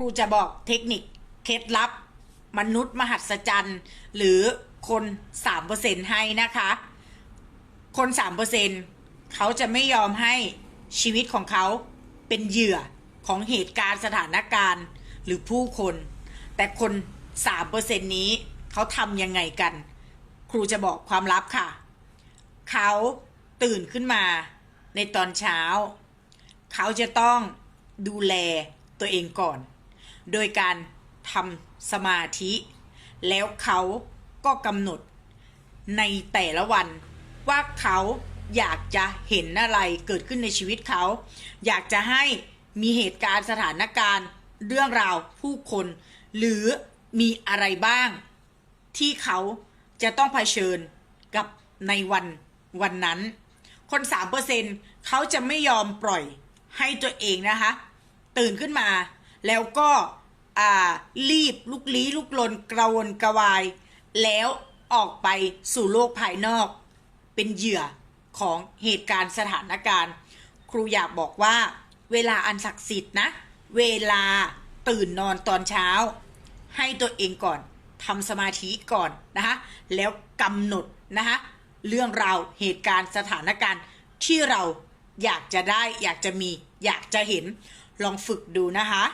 รูจะบอกเทคนิคเคล็ดลับ มนุษย์มหัศจรรย์ หรือคน3%ให้นะคะ คน3%เซเขาจะไม่ยอมให้ชีวิตของเขาเป็นเหยื่อของเหตุการณ์สถานการณ์หรือผู้คน แต่คน3%นี้เขาทำยังไงกัน ครูจะบอกความลับค่ะ เขาตื่นขึ้นมาในตอนเช้า เขาจะต้องดูแลตัวเองก่อน โดยการทำสมาธิ แล้วเขาก็กำหนด ในแต่ละวันว่าเขาอยากจะเห็นอะไรเกิดขึ้นในชีวิตเขา อยากจะให้มีเหตุการณ์สถานการณ์เรื่องราวผู้คน หรือมีอะไรบ้าง ที่เขาจะต้องเผชิญกับในวันวันนั้น คนสามเอร์เซเขาจะไม่ยอมปล่อยให้ตัวเองนะคะ ตื่นขึ้นมา แล้วก็ อ่า รีบลุกลี้ลุกลนกระวนกระวาย แล้วออกไปสู่โลกภายนอก เป็นเหยื่อของเหตุการณ์สถานการณ์ ครูอยากบอกว่า เวลาอันศักดิ์สิทธิ์นะ เวลาตื่นนอนตอนเช้า ให้ตัวเองก่อนทำสมาธิก่อนนะคะแล้วกำหนดนะคะเรื่องราวเหตุการณ์สถานการณ์ที่เราอยากจะได้อยากจะมีอยากจะเห็นลองฝึกดูนะคะ